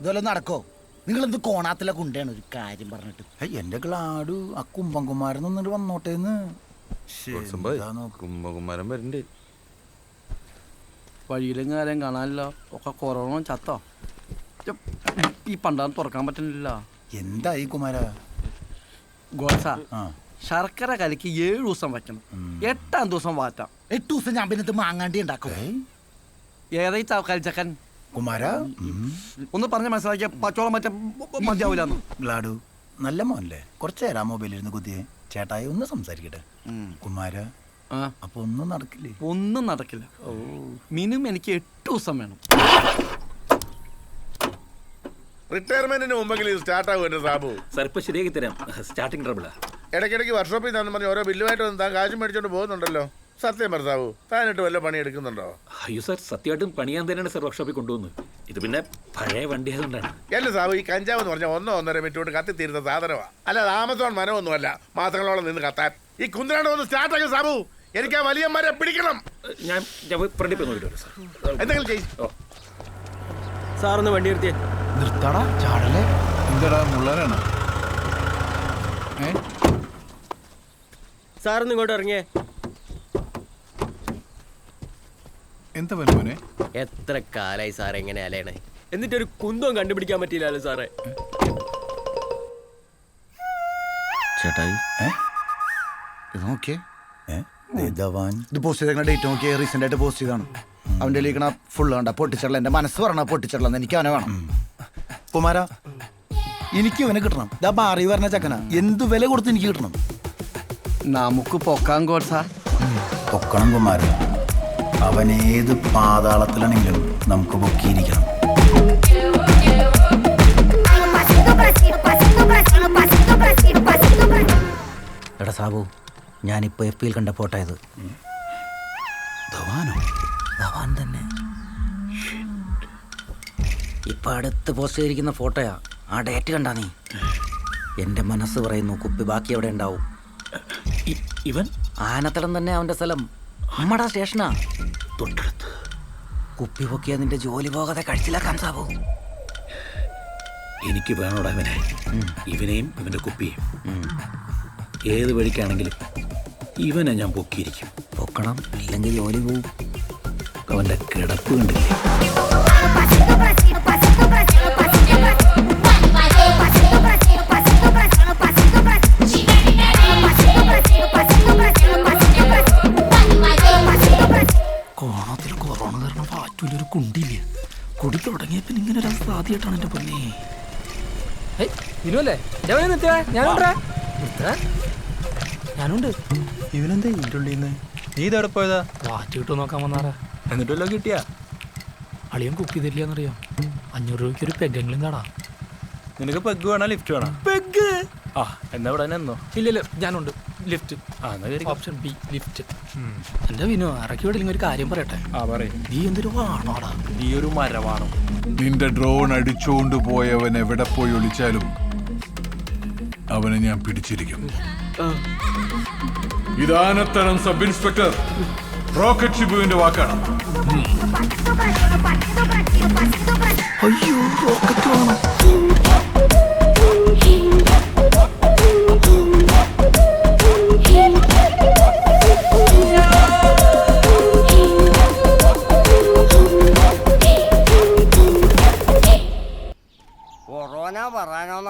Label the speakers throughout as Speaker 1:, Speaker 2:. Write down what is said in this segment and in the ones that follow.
Speaker 1: ഇതുപോലെ നടക്കോ? നിങ്ങൾ എന്ത് കോണാത്തിലെ കുണ്ടയാണ് ഒരു കാര്യം പറഞ്ഞിട്ട്.
Speaker 2: എന്റെ ഗ്ലാഡു ആ കുമ്പൻകുമാരൻ നിന്നിട്ട് വന്നോട്ടേന്ന്
Speaker 3: കുംഭകുമാരൻ വരണ്ടേ.
Speaker 4: വഴിയിലും കാര്യം കാണാനില്ല. ഒക്കെ കൊറോണ ചത്തോ? ഈ പണ്ടാന്ന് തുറക്കാൻ പറ്റുന്നില്ല.
Speaker 2: ഈ കുമാര?
Speaker 4: ഗോസ ശർക്കര കലക്ക് ഏഴ് ദിവസം വയ്ക്കണം. എട്ടാം ദിവസം വാറ്റാം.
Speaker 1: എട്ട് ദിവസം ഞാൻ പിന്നെ മാങ്ങാണ്ടി ഉണ്ടാക്കും.
Speaker 4: ഏതായി കലിച്ചക്കൻ
Speaker 2: കുമാര.
Speaker 4: ഒന്ന് പറഞ്ഞ് മനസ്സിലാക്കിയ പച്ചോളം മറ്റേ മതിയാവില്ലെന്ന്
Speaker 2: ലാഡു നല്ല മോനല്ലേ? കുറച്ച് നേരം മൊബൈലിൽ ഇരുന്ന് കുത്തിയേ. ചേട്ടായി ഒന്ന് സംസാരിക്കട്ടെ. കുമാര അപ്പൊ ഒന്നും നടക്കില്ലേ?
Speaker 4: ഒന്നും നടക്കില്ല. മിനിമം എനിക്ക് എട്ട് ദിവസം വേണം.
Speaker 5: റിട്ടയർമെന്റിന് മുമ്പെങ്കിലും ഇത് സ്റ്റാർട്ട് ആകും എന്റെ സാബു.
Speaker 6: സാർ ഇപ്പൊ ശരിയാക്കി തരാം. സ്റ്റാർട്ടിംഗ് ട്രബിളാ
Speaker 5: ഇടയ്ക്കിടയ്ക്ക് വർക്ക്ഷോപ്പിൽ നിന്ന് പറഞ്ഞ് ഓരോ ബില്ലുമായിട്ട് വന്ന് താൻ കാശും മേടിച്ചോണ്ട് പോകുന്നുണ്ടല്ലോ. സത്യം ഭർത്താവ് താനിട്ട് വല്ല പണി എടുക്കുന്നുണ്ടോ
Speaker 6: അയ്യോ സാർ സത്യമായിട്ടും പണിയാൻ തന്നെയാണ് സാർ വർക്ക്ഷോപ്പിൽ കൊണ്ടുവന്നത് ഇത് പിന്നെ പഴയ വണ്ടി ആയതുകൊണ്ടാണ്
Speaker 5: അല്ല സാബു ഈ കഞ്ചാവ് എന്ന് പറഞ്ഞാൽ ഒന്നോ ഒന്നര മിനിറ്റ് കൊണ്ട് കത്തിത്തീരുന്ന സാധനമാണ് അല്ലാതെ ആമസോൺ മരമൊന്നുമല്ല മാസങ്ങളോളം നിന്ന് കത്താൻ. ഈ കുന്തിരാണ്ട് ഒന്ന് സ്റ്റാർട്ട് ആക്കും സാബു എനിക്ക് ആ വലിയ മരം പിടിക്കണം
Speaker 6: ഞാൻ ഞാൻ ഫ്രണ്ടിൽ പോയി നോക്കിയിട്ട് വരാം സാർ.
Speaker 5: എന്തെങ്കിലും ചെയ്യും.
Speaker 6: ഓ.
Speaker 7: ഒന്ന് വണ്ടി നിർത്തിയേ.
Speaker 2: നിർത്താടാ ചാടല്ലേ?
Speaker 8: എന്താടാ മുള്ളാനാണ്?
Speaker 7: സാറൊന്ന് ഇങ്ങോട്ട് ഇറങ്ങിയേ.
Speaker 8: എന്താ വലുമോനെ
Speaker 7: എത്ര കാലായി സാർ എങ്ങനെ അലയണേ. എന്നിട്ട് ഒരു കുന്തവും കണ്ടുപിടിക്കാൻ പറ്റിയില്ലല്ലോ സാറേ.
Speaker 1: ചേട്ടായി? ഇത് നോക്കിയേ. ഇത് പോസ്റ്റ് ചെയ്ത ഡേറ്റ് നോക്കിയേ. റീസെന്റ് ആയിട്ട് പോസ്റ്റ് ചെയ്താണ് അവന്റെ ലീക്കണ ഫുള്ള് കണ്ട പൊട്ടിച്ചള്ള എന്റെ മനസ്സ് പറഞ്ഞ പൊട്ടിച്ചള്ള എനിക്ക് അവനെ വേണം.
Speaker 2: കുമാര എനിക്ക് ഇവനെ കിട്ടണം ഇതാ ബാറി പറഞ്ഞ ചക്കന. എന്ത് വില കൊടുത്ത് എനിക്ക് കിട്ടണം?
Speaker 4: നമുക്ക് പൊക്കാൻ ഗോഡ്സ
Speaker 2: പൊക്കണം കുമാര. അവൻ ഏത് പാതാളത്തിലാണെങ്കിലും നമുക്ക് പൊക്കിയിരിക്കണം.
Speaker 1: എടാ സാബു ഞാനിപ്പോ എഫ് പിയിൽ കണ്ട ഫോട്ടോ ഇത്.
Speaker 2: ധവാനോ?
Speaker 1: ധവാൻ തന്നെ. ഇപ്പൊ അടുത്ത് പോസ്റ്റ് ചെയ്തിരിക്കുന്ന ഫോട്ടോയാ ആ ഡേറ്റ് കണ്ടാ നീ. എന്റെ മനസ്സ് പറയുന്നു കുപ്പി ബാക്കി എവിടെ ഉണ്ടാവും.
Speaker 6: ഇവൻ?
Speaker 1: ആനത്തടം തന്നെ അവന്റെ സ്ഥലം. നമ്മടാ സ്റ്റേഷനാ.
Speaker 6: തൊട്ടടുത്ത്.
Speaker 1: കുപ്പി പൊക്കിയ നിന്റെ ജോലി പോകാതെ കഴിച്ചിലാക്കാൻ സാബു.
Speaker 6: എനിക്ക് വേണോടാ ഇവനെ. ഇവനെയും ഇവന്റെ കുപ്പിയും ഏത് വഴിക്കാണെങ്കിലും ഇവനെ ഞാൻ പൊക്കിയിരിക്കും.
Speaker 1: പൊക്കണം അല്ലെങ്കിൽ ജോലി പോവും.
Speaker 6: അവന്റെ കിടപ്പ് കണ്ടില്ലേ? ആദ്യമായിട്ടാണ് എന്റെ പൊന്നേ.
Speaker 7: നിർത്തിയാ ഞാനുണ്ട്.
Speaker 8: ഇവനെന്താ ഇതിന്റെ ഉള്ളിൽ നിന്ന്? നീ ഇതവിടെ പോയതാ?
Speaker 9: വാറ്റ് കിട്ടുമോ നോക്കാൻ വന്നാറാ
Speaker 8: എന്നിട്ടല്ലോ കിട്ടിയാ?
Speaker 9: അളിയൻ കുക്ക് അഞ്ഞൂറ് രൂപയ്ക്ക് ഒരു പെഗ്ഗെങ്കിലും തടാ.
Speaker 8: നിനക്ക് പെഗ് വേണോ ലിഫ്റ്റ് വേണോ?
Speaker 9: പെഗ്
Speaker 8: ആ എന്നാ ഇവിടെ തന്നെ എന്നോ
Speaker 9: ഇല്ല ഞാനുണ്ട്. ലിഫ്റ്റ്
Speaker 8: ആ
Speaker 9: ഓപ്ഷൻ ബി ലിഫ്റ്റ് എന്റെ വിനു? ഇറക്കി വിടില്ലെങ്കിൽ ഒരു കാര്യം പറയട്ടെ?
Speaker 8: ആ പറയും.
Speaker 9: നീ എന്തൊരു വാണോടാ
Speaker 8: നീ ഒരു മരമാണോ
Speaker 10: നിന്റെ ഡ്രോൺ അടിച്ചുകൊണ്ട് പോയവൻ എവിടെ പോയി ഒളിച്ചാലും അവനെ ഞാൻ പിടിച്ചിരിക്കും. ഇതാനത്തരം സബ് ഇൻസ്പെക്ടർ റോക്കറ്റ് ഷിബുവിന്റെ വാക്കാണ്.
Speaker 11: Pasito pra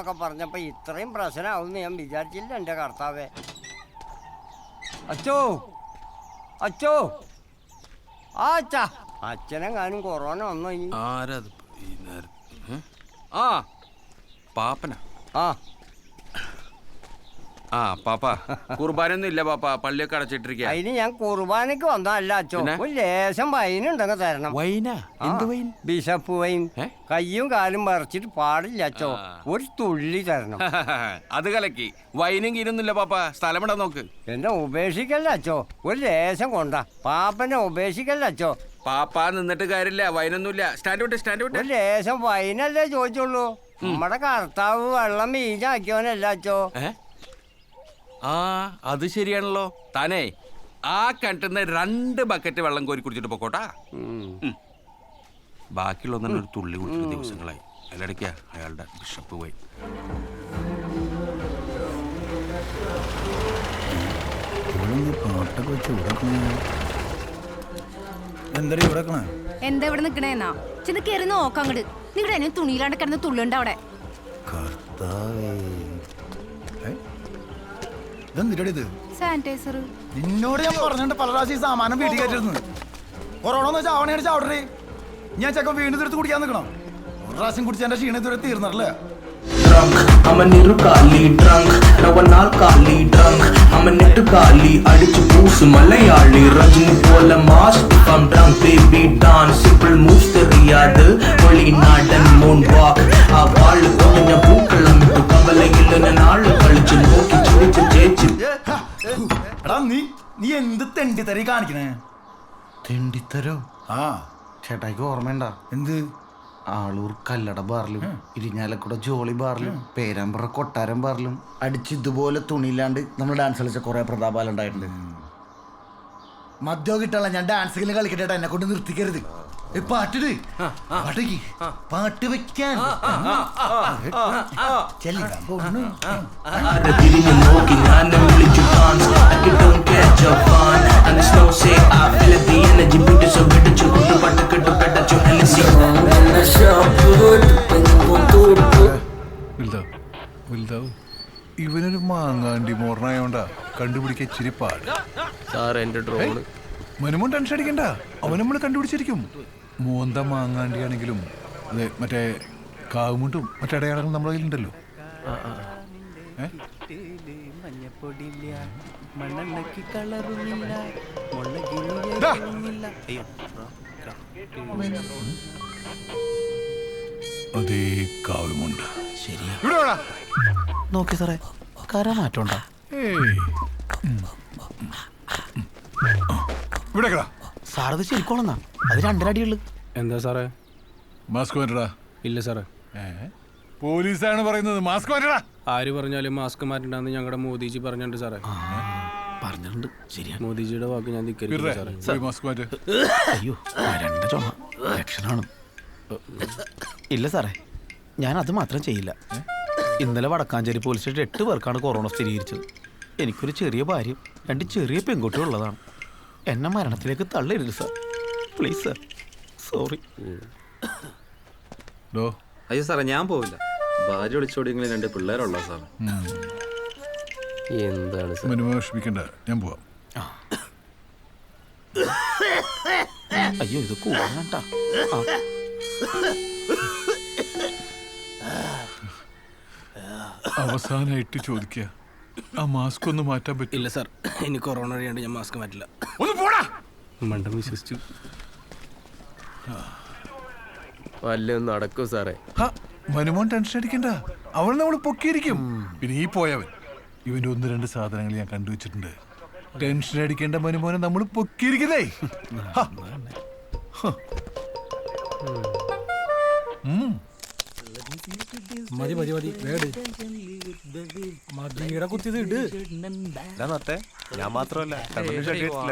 Speaker 12: പറയാനോന്നൊക്കെ പറഞ്ഞപ്പോ ഇത്രയും പ്രശ്നമാവുമെന്ന് ഞാൻ വിചാരിച്ചില്ല എന്റെ കർത്താവേ. അച്ചോ അച്ചോ. ആ അച്ഛാ. അച്ഛനെങ്ങാനും കൊറോണ വന്നോ ഇനി.
Speaker 3: ആരാത് ഈ നേരത്ത് ആ പാപ്പന.
Speaker 12: ആ.
Speaker 3: ആ പാപ്പ കുർബാനൊന്നും ഇല്ല പാപ്പ. പള്ളിയൊക്കെ അടച്ചിട്ടിരിക്കുക
Speaker 12: അതിന് ഞാൻ കുർബാനക്ക് വന്നതല്ല? ഒരു ലേശം വൈനുണ്ടെന്ന് തരണം.
Speaker 3: വൈന
Speaker 12: വൈൻ ബിഷപ്പ് വൈൻ? കയ്യും കാലും പറിച്ചിട്ട് പാടില്ല അച്ചോ. ഒരു തുള്ളി തരണം.
Speaker 3: അത് കലക്കി. വൈനും കീരൊന്നുമില്ല പാപ്പ. സ്ഥലം ഇടാൻ നോക്ക്.
Speaker 12: എന്നെ ഉപേക്ഷിക്കല്ല അച്ചോ. ഒരു ലേശം കൊണ്ട. പാപ്പനെ ഉപേക്ഷിക്കല്ല അച്ചോ.
Speaker 3: പാപ്പ നിന്നിട്ട് കാര്യമില്ല. വൈനൊന്നുമില്ല സ്റ്റാൻഡ് വിട്ട് സ്റ്റാൻഡ് വിട്ട്
Speaker 12: ഒരു ലേശം വൈനല്ലേ ചോദിച്ചുള്ളൂ. നമ്മുടെ കർത്താവ് വെള്ളം വീഞ്ഞാക്കിയോനല്ല അച്ചോ.
Speaker 3: ഏ? ആ അത് ശരിയാണല്ലോ. താനേ ആ കിണറ്റിന്ന് രണ്ട് ബക്കറ്റ് വെള്ളം കോരി കുടിച്ചിട്ട് പൊക്കോട്ടാ.
Speaker 12: ബാക്കിയുള്ള
Speaker 3: ഒന്നും ഒരു തുള്ളി കുടിച്ചിട്ട് ദിവസങ്ങളായി. അതിലിടയ്ക്കാ അയാളുടെ ബിഷപ്പ് പോയി.
Speaker 11: എന്താ ഇവിടെ നിക്കണേന്നാ ചെന്ന് കേറി നോക്കാം അങ്ങട്. നിങ്ങളുടെ തുണിയിലാണ്ട് കിടന്ന് തുള്ളുണ്ട് അവിടെ.
Speaker 2: കർത്താവേ? ഇതെന്തിട്ട്
Speaker 11: സാനിറ്റൈസർ
Speaker 2: നിന്നോട് ഞാൻ പറഞ്ഞിട്ട് പല പ്രാവശ്യം സാമാനം വീട്ടിൽ കയറ്റിരുന്നു കൊറോണ എന്ന് വെച്ചാൽ ഞാൻ ചെക്കൻ വീണ്ടും തീർത്ത് കുടിക്കാൻ നിൽക്കണം. ഒരു പ്രാവശ്യം കുടിച്ച എന്റെ ക്ഷീണം ഇതുവരെ തീർന്നിട്ടില്ല
Speaker 13: drunk. അമനിരു കാലി drunk. റവനാൽ കാലി drunk. അമനിട്ടു കാലി അടിച്ചു പൂസ് മലയാളി. രജനി പോലെ മാസ് ഇപ്പം drunk. Baby dance. Simple moves തെറിയാട് ഒളി നാടൻ
Speaker 2: മൂൺ നീ എന്ത് തെണ്ടിത്തരീ കാണിക്കണേ?
Speaker 4: തെണ്ടിത്തരോ?
Speaker 2: ആ.
Speaker 4: ചേട്ടായിക്ക് ഓർമ്മയുണ്ടാ?
Speaker 2: എന്ത്?
Speaker 4: ആളൂർ കല്ലട ബാറിലും ഇരിഞ്ഞാലക്കുട ജോളി ബാറിലും പേരാമ്പ്ര കൊട്ടാരം ബാറിലും അടിച്ച് ഇതുപോലെ തുണിയില്ലാണ്ട് നമ്മൾ ഡാൻസ് കളിച്ച കുറെ പ്രതാപാലം ഉണ്ടായിട്ടുണ്ട്. മദ്യം കിട്ടാനുള്ള ഞാൻ ഡാൻസ് കളിക്കട്ടെ എന്നെ കൊണ്ട് നിർത്തിക്കരുത്. പാട്ടിട്. പാട്ടേക്ക് പാട്ട് വെക്കാൻ. ചെല്ലിടാൻ പോകുന്നു
Speaker 13: fun. And the snow say I feel the energy beauty so പിടിച്ചു കുട്ടു പട്ട് കെട്ടു പെട്ടച്ചു ഹെലസി
Speaker 10: വലുതാവും വലുതാവും ഇവനൊരു മാങ്ങാണ്ടി മോറനായോണ്ടാ കണ്ടുപിടിക്കാൻ ഇച്ചിരി പാട്.
Speaker 7: സാർ എന്റെ ഡ്രോണ്
Speaker 10: മനുമോൻ ടെൻഷൻ അടിക്കണ്ട. അവൻ നമ്മൾ കണ്ടുപിടിച്ചിരിക്കും. മോന്ത മാങ്ങാണ്ടിയാണെങ്കിലും അതെ മറ്റേ കാവുമുട്ടും മറ്റേ നമ്മളതിലുണ്ടല്ലോ നമ്മുടെ
Speaker 4: കളറുമില്ല.
Speaker 10: അതേ
Speaker 4: നോക്കി സാറേ കര മാറ്റമുണ്ടോ?
Speaker 10: ഏയ്. ഇവിടെ
Speaker 4: സാറത് ശരിക്കോളന്നാ അത് രണ്ടരടിയുള്ളു.
Speaker 8: എന്താ സാറേ?
Speaker 10: മാസ്ക് വേണ്ടടാ.
Speaker 8: ഇല്ല സാറേ.
Speaker 10: പോലീസാണ് പറയുന്നത്. മാസ്ക് മാറ്റടാ
Speaker 8: ആര് പറഞ്ഞാലും മാസ്ക് മാറ്റണ്ടെന്ന് ഞങ്ങളുടെ മോദിജി പറഞ്ഞിട്ടുണ്ട് സാറേ.
Speaker 4: പറഞ്ഞിട്ടുണ്ട്. ശരിയാണ്.
Speaker 8: മോദിജിയുടെ വാക്ക് ഞാൻ ധിക്കരിക്കില്ല സാറേ.
Speaker 10: പോയി മാസ്ക് മാറ്റ്.
Speaker 4: അയ്യോ രണ്ട് ചുമ. ലക്ഷണമാണ് ഇല്ല സാറേ ഞാൻ അത് മാത്രം ചെയ്യില്ല. ഇന്നലെ വടക്കാഞ്ചേരി പോലീസ് സ്റ്റേഷൻ എട്ട് പേർക്കാണ് കൊറോണ സ്ഥിരീകരിച്ചത്. എനിക്കൊരു ചെറിയ ഭാര്യയും രണ്ട് ചെറിയ പെൺകുട്ടിയും ഉള്ളതാണ്. എന്നെ മരണത്തിലേക്ക് തള്ളരുത് സാർ. Please sir. സോറി.
Speaker 14: അയ്യോ സാറേ ഞാൻ പോവില്ല. ഭാര്യ വിളിച്ചോടിയെങ്കിലും രണ്ട് പിള്ളേരുള്ള സാർ.
Speaker 7: എന്താണ് സാർ?
Speaker 10: മനുമോ വിഷമിക്കണ്ട. ഞാൻ പോവാം.
Speaker 4: അയ്യോ ഇത് കൂടാണ്ട.
Speaker 10: അവസാനായിട്ട് ചോദിക്കുക ആ മാസ്ക് ഒന്ന് മാറ്റാൻ പറ്റില്ല
Speaker 8: ഇല്ല സാർ. ഇനി കൊറോണ അറിയാണ്ട് ഞാൻ മാസ്ക് മാറ്റില്ല.
Speaker 10: ഒന്ന് പോടാ.
Speaker 8: മണ്ടം വിശ്വസിച്ചു.
Speaker 7: വല്ലൊന്നും നടക്കൂ സാറേ.
Speaker 10: മനുമോൻ ടെൻഷൻ അടിക്കണ്ട. അവൾ നമ്മൾ പൊക്കിയിരിക്കും. പിന്നെ ഈ പോയവൻ. ഇവന്റെ ഒന്ന് രണ്ട് സാധനങ്ങൾ ഞാൻ കണ്ടുവച്ചിട്ടുണ്ട് ടെൻഷൻ അടിക്കേണ്ട മനുമോനെ നമ്മൾ പൊക്കിയിരിക്കുന്നേ.
Speaker 9: മതി മതി മതി. വേട് മതിയുടെ കുത്തിയത് ഇട്.
Speaker 14: ഞാൻ മാത്രമല്ല.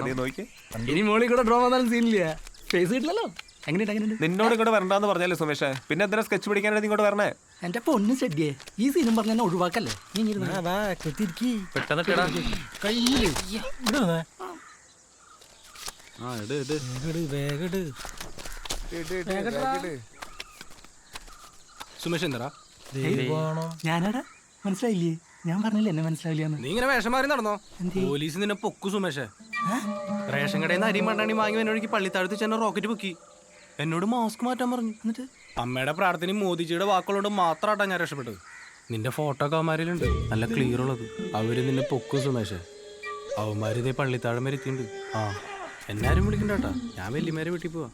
Speaker 14: നീ നോക്കി.
Speaker 9: ഇനി മോളിൽ കൂടെ ഡ്രോ വന്നാലും സീനില്ല ഫേസ് കിട്ടില്ലല്ലോ എങ്ങനെയുണ്ട് എങ്ങനെയുണ്ട്?
Speaker 14: നിന്നോട് ഇങ്ങോട്ട് വരണ്ടെന്ന് പറഞ്ഞല്ലേ സുമേഷ്. പിന്നെ എന്തിനാ സ്കെച്ച് പിടിക്കാനായിട്ട് ഇങ്ങോട്ട് വരണേ?
Speaker 9: എന്റെ പൊന്ന് ചെടിയെ ഈ സീനും പറഞ്ഞ എന്നെ ഒഴിവാക്കല്ലേ? നീ ഇങ്ങനെ കയ്യിൽ. ഇവിടെ വന്നേ. വേഗട് വേഗട്.
Speaker 8: സുമേഷ് എന്താ
Speaker 9: ഞാനടാ? മനസ്സിലായില്ലേ? ഞാൻ പറഞ്ഞില്ലേ എന്നെ മനസ്സിലാവില്ലെന്ന്?
Speaker 8: നീ ഇങ്ങനെ വേഷം മാറി നടന്നോ? പോലീസ് നിന്നെ പൊക്കു സുമേഷേ. റേഷൻ കടയിൽ നിന്ന് അരിയും മണ്ണാണി വാങ്ങി എന്നൊഴുക്കി പള്ളിത്താഴത്ത് ചെന്ന റോക്കറ്റ് പൊക്കി. എന്നോട് മാസ്ക് മാറ്റാൻ പറഞ്ഞു. എന്നിട്ട്? അമ്മയുടെ പ്രാർത്ഥനയും മോദിജിയുടെ വാക്കുകളോട് മാത്രമാട്ടാ ഞാൻ രക്ഷപ്പെട്ടത്. നിന്റെ ഫോട്ടോ ഒക്കെ അവന്മാരിലുണ്ട്. നല്ല ക്ലിയർ ഉള്ളത്. അവർ നിന്നെ പൊക്കും സുമേഷേ. അവന്മാരിതേ പള്ളിത്താഴം വരെ എത്തിയിട്ടുണ്ട്. ആ എന്നാരും വിളിക്കണ്ട കേട്ടാ ഞാൻ വല്യമാരെ വീട്ടിൽ പോവാ.